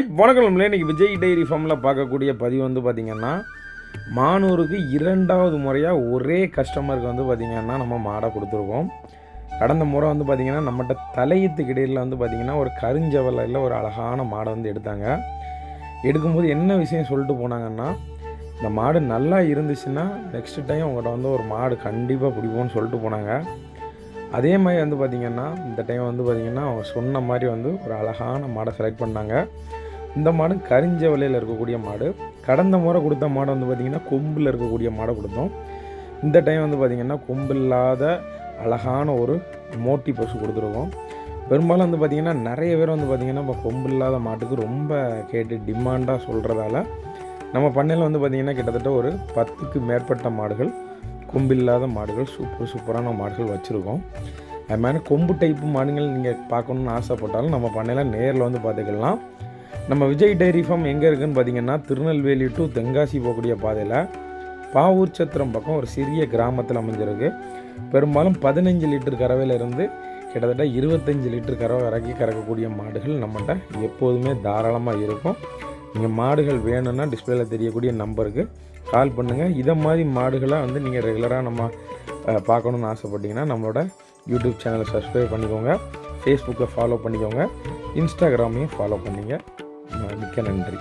Hi வணக்கம் இன்றைக்கி Vijay diary ஃபார்மில் பார்க்கக்கூடிய பதிவு வந்து பார்த்திங்கன்னா மானூருக்கு இரண்டாவது முறையாக ஒரே கஸ்டமருக்கு வந்து பார்த்திங்கன்னா நம்ம மாடை கொடுத்துருக்கோம். கடந்த முறை வந்து பார்த்திங்கன்னா நம்மகிட்ட தலையத்துக்கு இடையில் வந்து பார்த்திங்கன்னா ஒரு கருஞ்சவலையில் ஒரு அழகான மாடை வந்து எடுத்தாங்க. எடுக்கும்போது என்ன விஷயம் சொல்லிட்டு போனாங்கன்னா இந்த மாடு நல்லா இருந்துச்சுன்னா நெக்ஸ்ட் டைம் உங்கள்கிட்ட வந்து ஒரு மாடு கண்டிப்பாக பிடிப்போம்னு சொல்லிட்டு போனாங்க. அதே மாதிரி வந்து பார்த்திங்கன்னா இந்த டைம் வந்து பார்த்திங்கன்னா அவங்க சொன்ன மாதிரி வந்து ஒரு அழகான மாடை செலக்ட் பண்ணாங்க இந்த மாடு கரிஞ்ச விலையில் இருக்கக்கூடிய மாடு. கடந்த முறை கொடுத்த மாடு வந்து பார்த்திங்கன்னா கொம்பில் இருக்கக்கூடிய மாடை கொடுத்தோம். இந்த டைம் வந்து பார்த்திங்கன்னா கொம்பு இல்லாத அழகான ஒரு மோட்டி பசு கொடுத்துருக்கோம். பெரும்பாலும் வந்து பார்த்திங்கன்னா நிறைய பேர் வந்து பார்த்திங்கன்னா இப்போ கொம்பு இல்லாத மாட்டுக்கு ரொம்ப கேட்டு டிமாண்டாக சொல்கிறதால நம்ம பண்ணையில் வந்து பார்த்திங்கன்னா கிட்டத்தட்ட ஒரு பத்துக்கு மேற்பட்ட மாடுகள் கொம்பில்லாத மாடுகள் சூப்பர் சூப்பரான மாடுகள் வச்சுருக்கோம். அது மாதிரி கொம்பு டைப்பு மாடுகள் நீங்கள் பார்க்கணுன்னு ஆசைப்பட்டாலும் நம்ம பண்ணையில் நேரில் வந்து பார்த்துக்கலாம் நம்ம விஜய் டைரி ஃபார்ம் எங்கே இருக்குன்னு பார்த்தீங்கன்னா திருநெல்வேலி டு தென்காசி போகக்கூடிய பாதையில் பாவூர் சத்திரம் பக்கம் ஒரு சிறிய கிராமத்தில் அமைஞ்சிருக்கு. பெரும்பாலும் பதினஞ்சு லிட்டர் கறவையில் இருந்து கிட்டத்தட்ட இருபத்தஞ்சி லிட்டர் கறவை இறக்கி கறக்கக்கூடிய மாடுகள் நம்மகிட்ட எப்போதுமே தாராளமாக இருக்கும். நீங்கள் மாடுகள் வேணும்னா டிஸ்பிளேல தெரியக்கூடிய நம்பருக்கு கால் பண்ணுங்கள் இதை மாதிரி மாடுகளை வந்து நீங்கள் ரெகுலராக நம்ம பார்க்கணுன்னு ஆசைப்பட்டீங்கன்னா நம்மளோட யூடியூப் சேனலை சப்ஸ்கிரைப் பண்ணிக்கோங்க. ஃபேஸ்புக்கை ஃபாலோ பண்ணிக்கோங்க. இன்ஸ்டாகிராமையும் ஃபாலோ பண்ணுங்கள் மிக்க நன்றி.